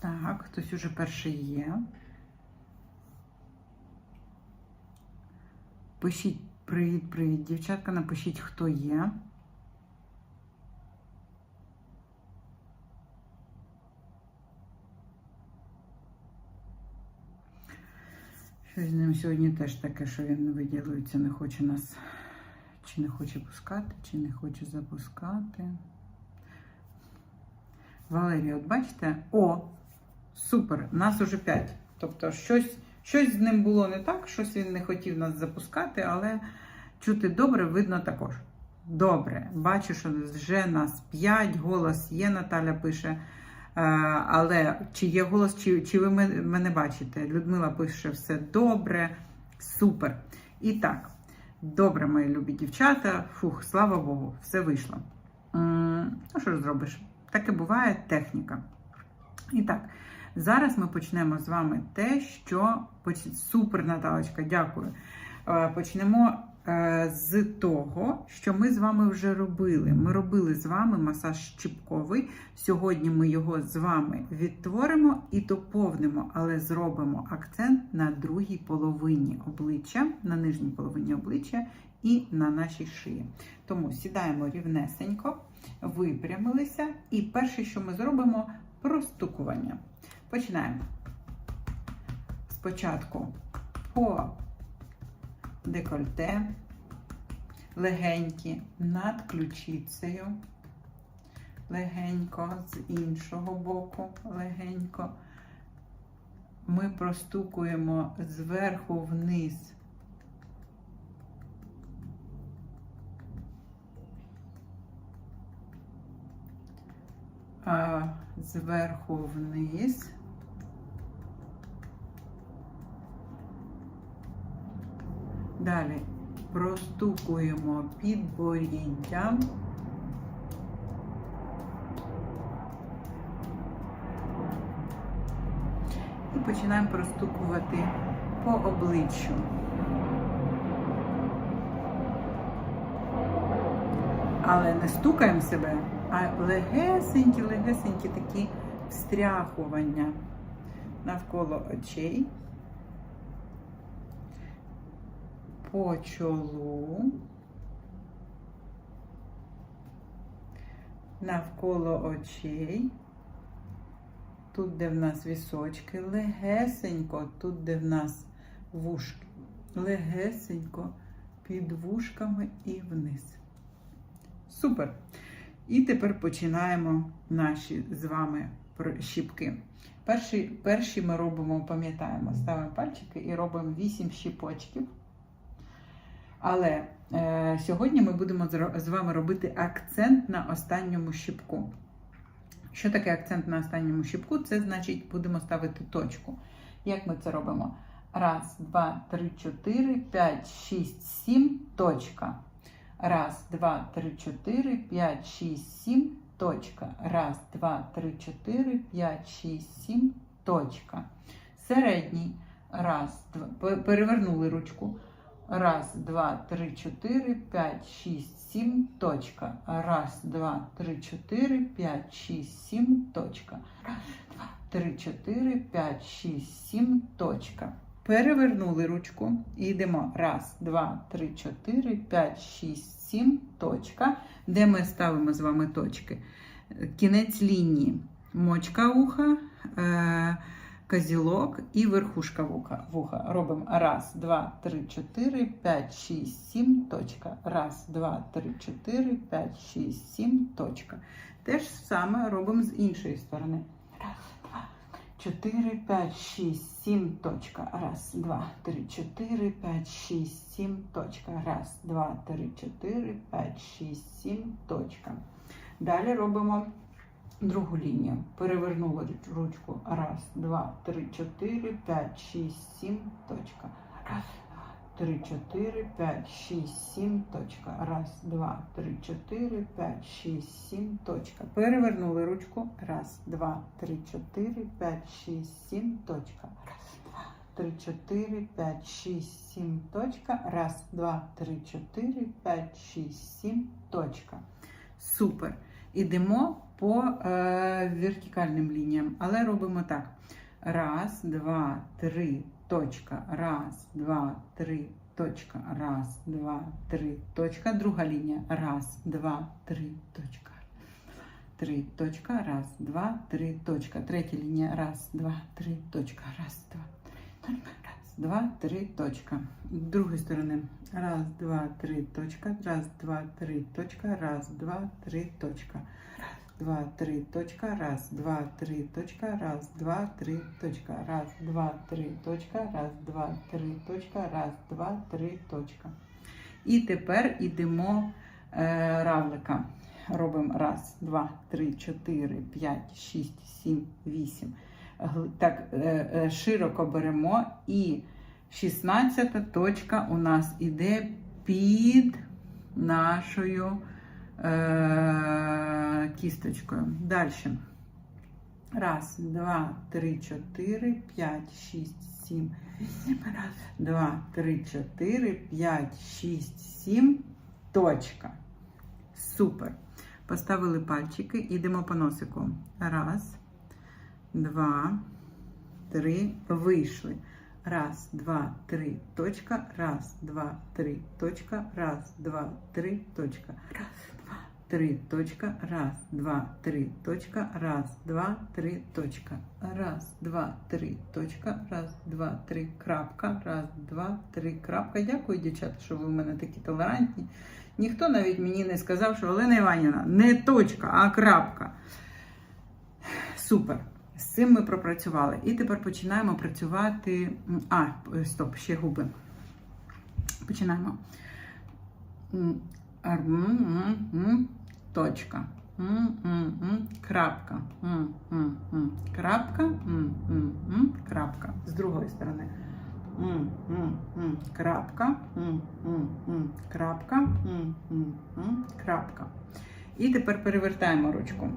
Так, хтось уже перший є. Пишіть привіт, привіт, дівчатка. Напишіть, хто є. Щось з ним сьогодні теж таке, що він не виділюється, не хоче нас, чи не хоче пускати, чи не хоче запускати. Валерія, от бачите? О, супер, нас уже 5. Тобто щось, щось з ним було не так, щось він не хотів нас запускати, але чути добре видно також. Добре, бачу, що вже нас 5, голос є, Наталя пише. Е, Але чи є голос, чи, чи ви мене бачите? Людмила пише все добре, супер. І так, добре, мої любі дівчата. Фух, слава Богу, все вийшло. Ну, що ж зробиш? Таке буває техніка. І так, зараз ми почнемо з вами те, що супер, Наталочка, дякую. Е, Почнемо е, з того, що ми з вами вже робили. Ми робили з вами масаж щіпковий. Сьогодні ми його з вами відтворимо і доповнимо, але зробимо акцент на другій половині обличчя, на нижній половині обличчя і на нашій шиї. Тому сідаємо рівнесенько, випрямилися, і перше, що ми зробимо, простукування. Починаємо. Спочатку по декольте, легенькі над ключицею, легенько з іншого боку, легенько. Ми простукуємо зверху вниз. А, зверху вниз. Далі простукуємо підборіддя. І починаємо простукувати по обличчю. Але не стукаємо себе, а легесенькі, легесенькі такі встряхування навколо очей. по чолу, навколо очей, тут, де в нас вісочки, легесенько, тут, де в нас вушки, легесенько під вушками і вниз. Супер! І тепер починаємо наші з вами щіпки. Перші, перші ми робимо, пам'ятаємо, ставимо пальчики і робимо 8 щіпочків. Але е, сьогодні ми будемо з вами робити акцент на останньому щіпку. Що таке акцент на останньому щіпку? Це значить будемо ставити точку. Як ми це робимо? Раз, два, три, чотири, п'ять, шість, сім, точка. Раз, два, три, чотири, п'ять, шість, сім, точка. Раз, два, три, чотири, п'ять, шість, сім, точка. Середній. Раз, два. Перевернули ручку. Раз, два, три, чотири, п'ять, шість, сім, точка. Раз, два, три, чотири, п'ять, шість, сім, точка. Раз, два, три, чотири, п'ять, шість, сім, точка. Перевернули ручку і йдемо. Раз, два, три, чотири, п'ять, шість, сім, точка. Де ми ставимо з вами точки? Кінець лінії. Мочка вуха. Е- Козілок і верхушка вуха. Робимо раз, два, три, чотири, п'ять, шість, сім, точка. Раз, два, три, чотири, п'ять, шість, сім, точка. Те ж саме робимо з іншої сторони. Раз, два, чотири, п'ять, шість, сім, точка. Раз, два, три, чотири, п'ять, шість, сім, точка. Раз, два, три, чотири, п'ять, шість, сім, точка. Далі робимо другу лінію. Перевернула ручку. Раз, два, три, чотири, п'ять, шість, сім, точка. Раз, два, три, чотири, п'ять, шість, сім, точка. Раз, два, три, чотири, п'ять, шість, сім, точка. Перевернули ручку. Раз, два, три, чотири, п'ять, шість, сім, точка. Раз, два, три, чотири, п'ять, шість, сім, точка. Раз, два, три, чотири, п'ять, шість, сім, точка. Супер. Ідемо по е, вертикальним лініям. Але робимо так. Раз, два, три, точка. Раз, два, три, точка. Раз, два, три, точка. Друга лінія. Раз, два, три, точка. Три, точка. Раз, два, три, точка. Третя лінія. Раз, два, три, точка. Раз, два, три, точка. Раз, два, три, точка. З другої сторони. Раз, два, три, точка. Раз, два, три, точка. Раз, два, три, точка. Два, три, точка. Раз, два, три, точка. Раз, два, три, точка. Раз, два, три, точка. Раз, два, три, точка. Раз, два, три, точка. І тепер ідемо е, равлика. Робимо раз, два, три, чотири, п'ять, шість, сім, вісім. Так, е, е, широко беремо і 16 точка у нас іде під нашою е, кісточкою. Далі. Раз, два, три, чотири, п'ять, шість, сім, вісім. Раз, два, три, чотири, п'ять, шість, сім. Точка. Супер. Поставили пальчики, йдемо по носику. Раз, два, три. Вийшли. Раз, два, три, точка. Раз, два, три, точка. Раз, два, три, точка. Раз, три, точка. Раз, два, три, точка. Раз, два, три, точка. Раз, два, три, точка. Раз, два, три, крапка. Раз, два, три, крапка. Дякую, дівчата, що ви в мене такі толерантні. Ніхто навіть мені не сказав, що Олена Іванівна не точка, а крапка. Супер. З цим ми пропрацювали. І тепер починаємо працювати. А, стоп, ще губи. Починаємо. М, Точка. М, м, м, Крапка. М, м, м, Крапка. М, м, м, Крапка. З другої сторони. М, м, м, Крапка. М, м, м, Крапка. М, м, м, Крапка. І тепер перевертаємо ручку.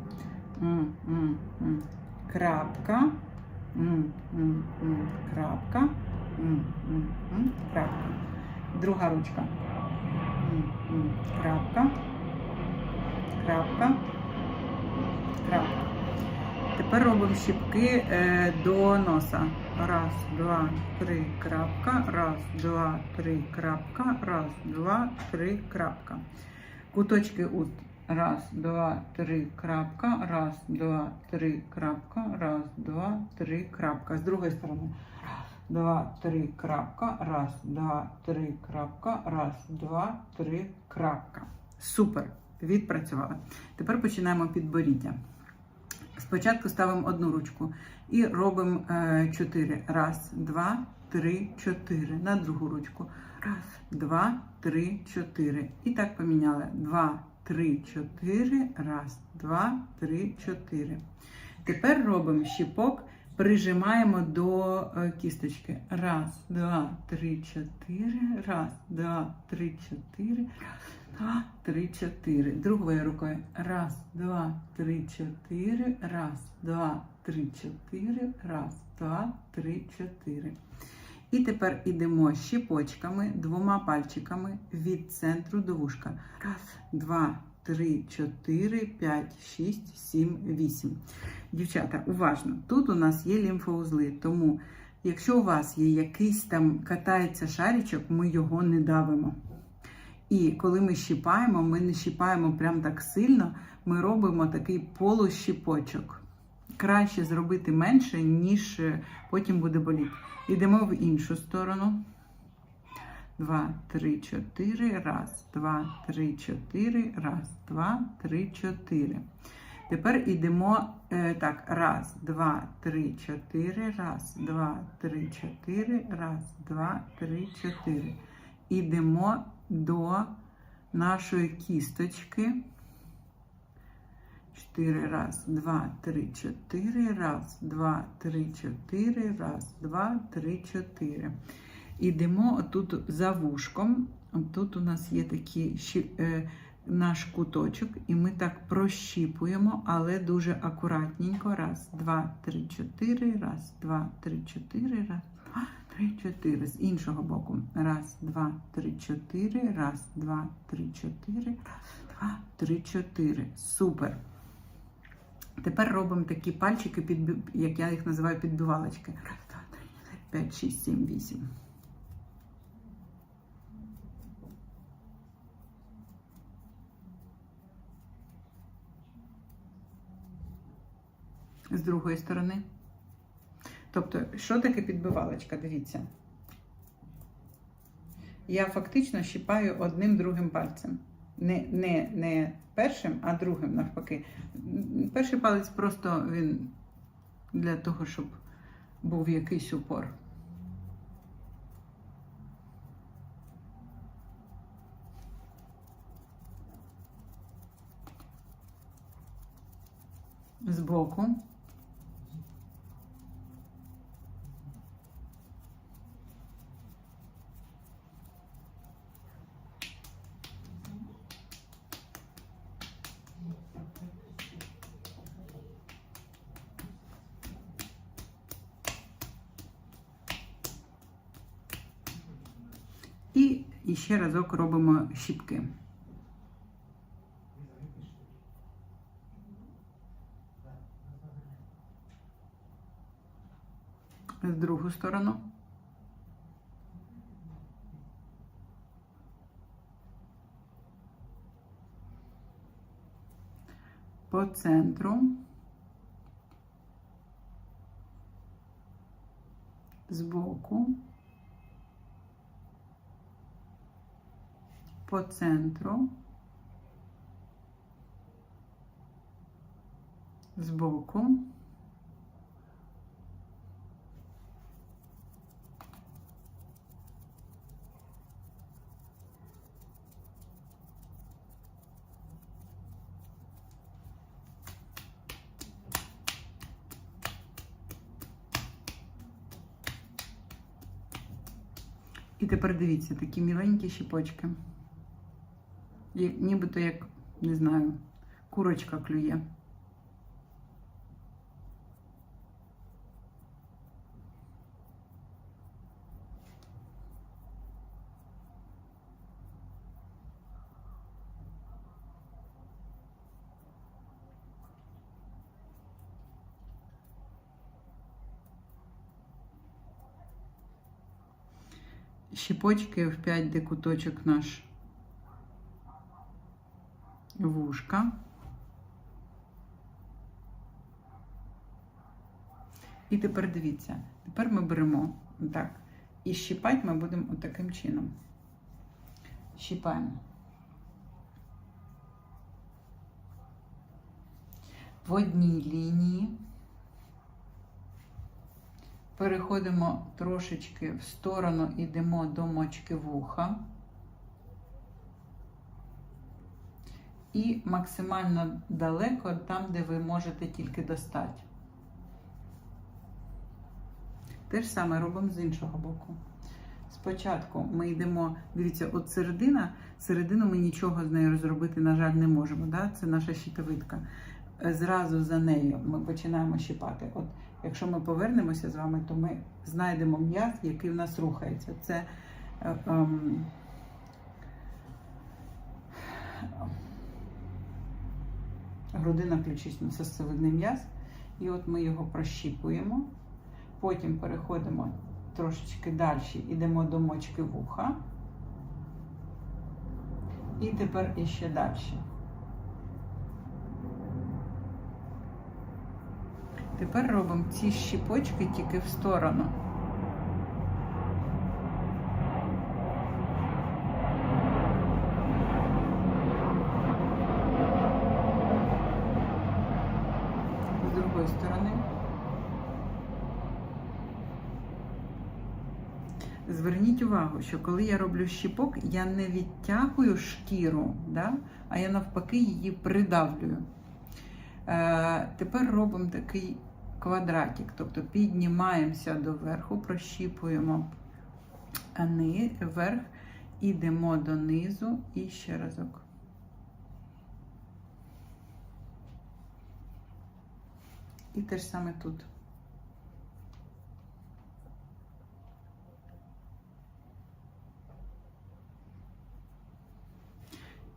М, м, м, Крапка. М, м, м, Крапка. М, м, м, Крапка. Друга ручка. М, м, Крапка. Крапка. Крапка. Тепер робимо щіпки е, до носа. Раз, два, три, крапка. Раз, два, три, крапка. Раз, два, три, крапка. Куточки уст. Раз, два, три, крапка. Раз, два, три, крапка. Раз, два, три, крапка. З другої сторони. Раз, два, три, крапка. Раз, два, три, крапка. Раз, два, три, крапка. Супер. Відпрацювали. Тепер починаємо підборіддя. Спочатку ставимо одну ручку і робимо е, чотири. Раз, два, три, чотири. На другу ручку. Раз, два, три, чотири. І так поміняли. Два, три, чотири. Раз, два, три, чотири. Тепер робимо щіпок, прижимаємо до е, кісточки. Раз, два, три, чотири. Раз, два, три, чотири. Два, три, чотири. Другою рукою. Раз, два, три, чотири. Раз, два, три, чотири. Раз, два, три, чотири. І тепер ідемо щіпочками двома пальчиками від центру до вушка. Раз, два, три, чотири, п'ять, шість, сім, вісім. Дівчата, уважно, тут у нас є лімфоузли, тому якщо у вас є якийсь там катається шарічок, ми його не давимо. І коли ми щіпаємо, ми не щіпаємо прям так сильно, ми робимо такий полущіпочок. Краще зробити менше, ніж е, потім буде боліти. Йдемо в іншу сторону. Два, три, чотири. Раз, два, три, чотири. Раз, два, три, чотири. Тепер йдемо е, так. Раз, два, три, чотири. Раз, два, три, чотири. Раз, два, три, чотири. Йдемо до нашої кісточки. Чотири, раз, два, три, чотири. Раз, два, три, чотири. Раз, два, три, чотири. Ідемо отут за вушком. Тут у нас є такий щі- е, наш куточок, і ми так прощіпуємо, але дуже акуратненько. Раз, два, три, чотири. Раз, два, три, чотири. Раз, два, три, чотири. З іншого боку. Раз, два, три, чотири. Раз, два, три, чотири. Раз, два, три, чотири. Супер. Тепер робимо такі пальчики, як я їх називаю підбивалочки. Раз, два, три, чотири, п'ять, шість, сім, вісім. З другої сторони. Тобто, що таке підбивалочка? Дивіться. Я фактично щіпаю одним другим пальцем. Не, не, не першим, а другим навпаки. Перший палець просто він для того, щоб був якийсь упор. Збоку. І, і ще разок робимо щіпки. З другу сторону. По центру. Збоку. По центру. Збоку. І тепер дивіться, такі міленькі щіпочки. Як, нібито як, не знаю, курочка клює. Щіпочки в 5 де куточок наш Вушка. І тепер дивіться, тепер ми беремо так. І щіпати ми будемо отаким чином. Щіпаємо. В одній лінії. Переходимо трошечки в сторону, йдемо до мочки вуха. І максимально далеко там, де ви можете тільки достати. Те ж саме робимо з іншого боку. Спочатку ми йдемо, дивіться, от середина, середину ми нічого з нею зробити, на жаль, не можемо. Да? Це наша щитовидка. Зразу за нею ми починаємо щипати. От Якщо ми повернемося з вами, то ми знайдемо м'яз, який в нас рухається. Це е, ем, грудина ключично сосцевидний м'яз. І от ми його прощіпуємо. Потім переходимо трошечки далі, йдемо до мочки вуха. І тепер іще далі. Тепер робимо ці щіпочки тільки в сторону. З другої сторони. Зверніть увагу, що коли я роблю щіпок, я не відтягую шкіру, да? а я навпаки її придавлюю. Е, тепер робимо такий квадратик, тобто піднімаємося до верху, прощіпуємо ни, вверх, ідемо донизу і ще разок. І те ж саме тут.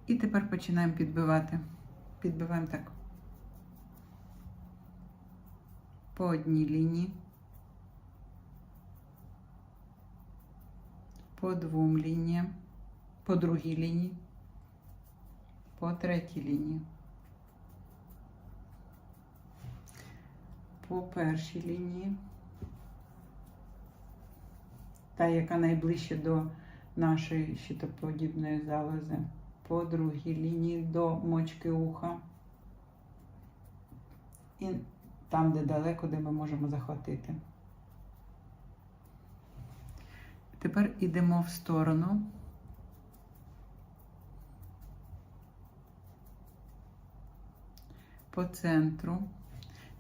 І тепер починаємо підбивати. Підбиваємо так. по одній лінії, по двом лініям, по другій лінії, по третій лінії, по першій лінії, та, яка найближче до нашої щитоподібної залози, по другій лінії до мочки уха. І там, де далеко, де ми можемо захватити. Тепер йдемо в сторону. По центру.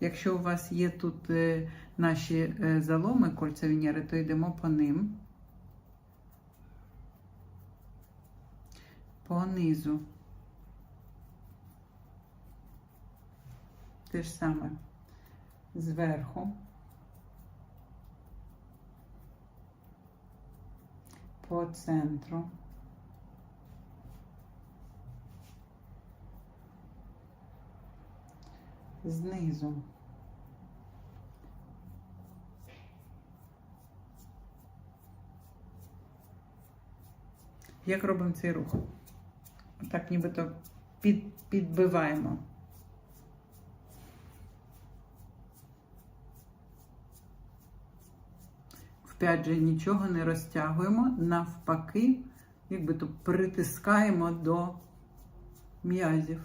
Якщо у вас є тут е, наші е, заломи кольцевінєри, то йдемо по ним. По низу. Те ж саме зверху. По центру. Знизу. Як робимо цей рух? Так нібито під, підбиваємо. Вп'ять же нічого не розтягуємо, навпаки, якби то притискаємо до м'язів.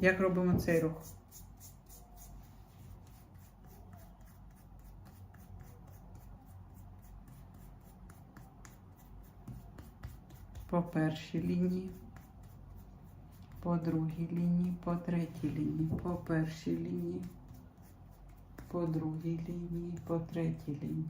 Як робимо цей рух? По першій лінії, по другій лінії, по третій лінії, по першій лінії, по другій лінії, по третій лінії.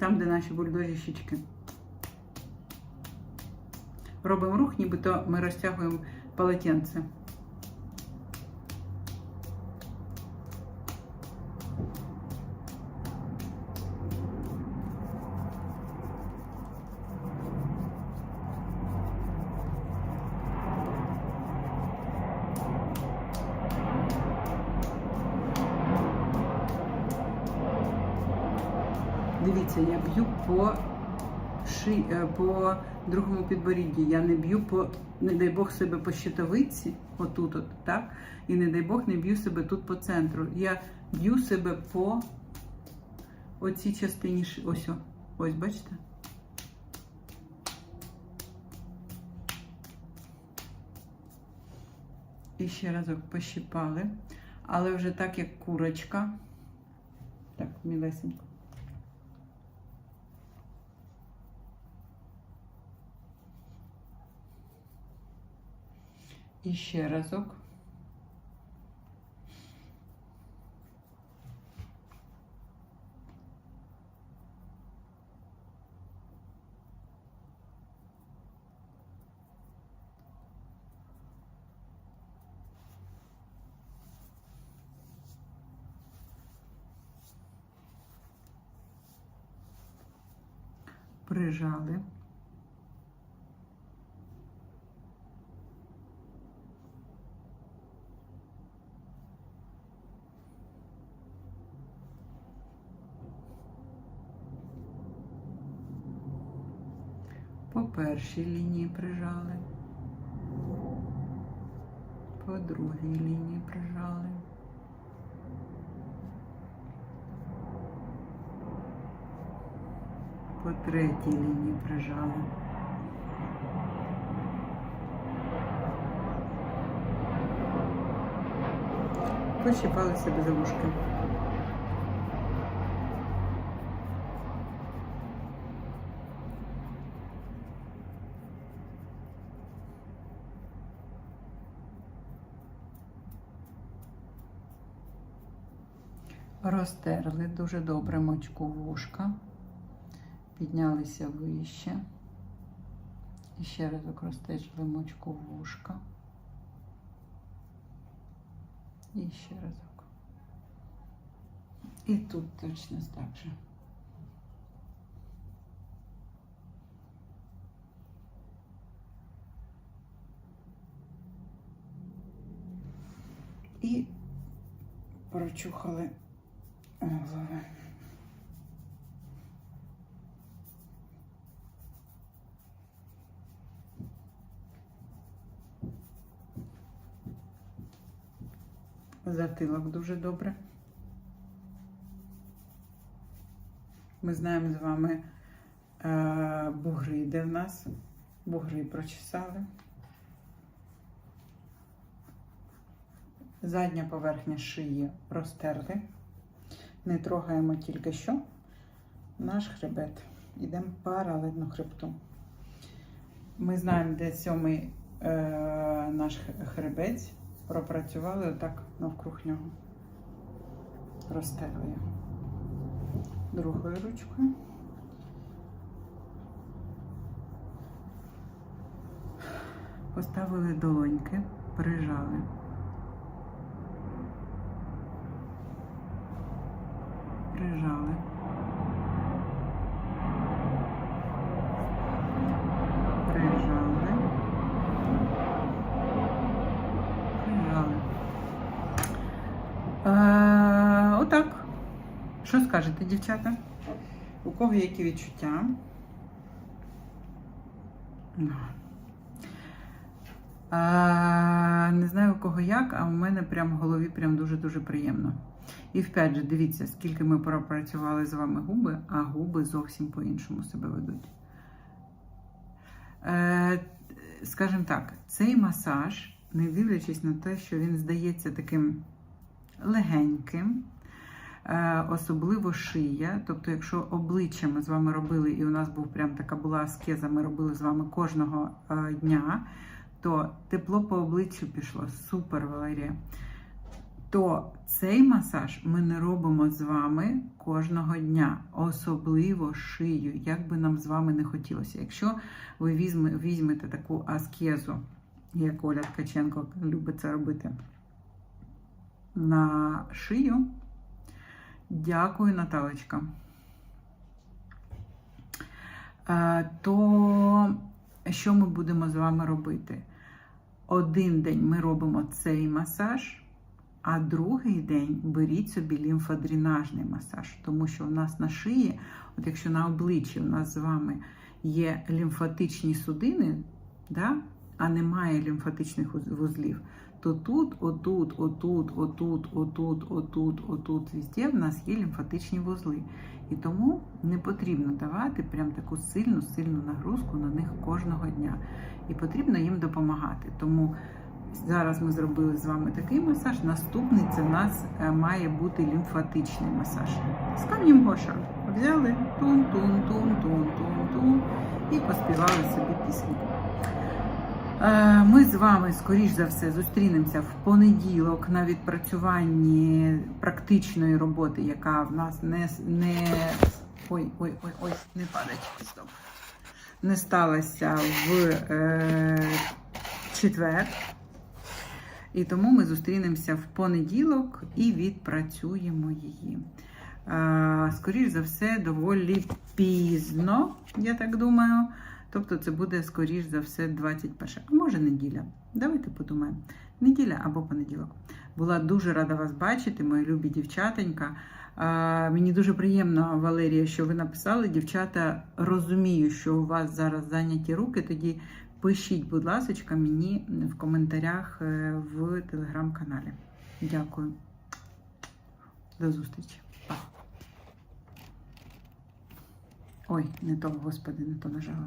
Там, де наші бульдожі щічки. Робимо рух, нібито ми розтягуємо полотенце. По ши... е, по другому підборідді. Я не б'ю по, не дай Бог себе по щитовиці, отут, от, так? І не дай Бог не б'ю себе тут по центру. Я б'ю себе по оцій частині Ось, о. ось, бачите? І ще разок пощипали. Але вже так, як курочка. Так, мілесенько. І ще разок. Прижали. По першій лінії прижали, по другій лінії прижали, по третій лінії прижали. Пощипали себе за вушки. Розтерли дуже добре мочку вушка, піднялися вище. І ще разок розтежили мочку вушка. І ще разок. І тут точно так же. І прочухали Затилок дуже добре. Ми знаємо з вами е, бугри, де в нас бугри прочесали. Задня поверхня шиї розтерли. Не трогаємо тільки що наш хребет. Йдемо паралельно хребту. Ми знаємо, де сьомий е, наш хребець. Пропрацювали отак навкруг нього. Розтерли його. Другою ручкою. Поставили долоньки, прижали. Прижали. Е, отак. Що скажете, дівчата? У кого які відчуття? А, не знаю у кого як, а у мене прям в голові прям дуже-дуже приємно. І вп'ять же, дивіться, скільки ми пропрацювали з вами губи, а губи зовсім по-іншому себе ведуть. Е, скажімо так, цей масаж, не дивлячись на те, що він здається таким легеньким, е, особливо шия. Тобто, якщо обличчя ми з вами робили, і у нас був прям така була аскеза, ми робили з вами кожного е, дня, то тепло по обличчю пішло. Супер, Валерія. То цей масаж ми не робимо з вами кожного дня, особливо шию, як би нам з вами не хотілося. Якщо ви візьме, візьмете таку аскезу, як Оля Ткаченко любить це робити, на шию, дякую, Наталочка. Е, То що ми будемо з вами робити? Один день ми робимо цей масаж. А другий день беріть собі лімфодренажний масаж, тому що у нас на шиї, от якщо на обличчі у нас з вами є лімфатичні судини, да, а немає лімфатичних вузлів, то тут, отут, отут, отут, отут, отут, отут, везде в нас є лімфатичні вузли. І тому не потрібно давати прям таку сильну, сильну нагрузку на них кожного дня. І потрібно їм допомагати. Тому Зараз ми зробили з вами такий масаж. Наступний це в нас е, має бути лімфатичний масаж. З камнем Гоша. Взяли тун-тун-тун-тун-тун-тун і поспівали собі пісню. Е, ми з вами, скоріш за все, зустрінемося в понеділок на відпрацюванні практичної роботи, яка в нас не не ой, ой, ой, ой, не падать. Не сталася в е, четвер. І тому ми зустрінемося в понеділок і відпрацюємо її. Скоріше за все, доволі пізно, я так думаю. Тобто, це буде, скоріш за все, 21, а може неділя. Давайте подумаємо. Неділя або понеділок. Була дуже рада вас бачити, мої любі дівчатенька. Мені дуже приємно, Валерія, що ви написали. Дівчата розумію, що у вас зараз зайняті руки. Тоді Пишіть, будь ласка, мені в коментарях е, в телеграм-каналі. Дякую. До зустрічі. Ой, не то, господи, не то нажала.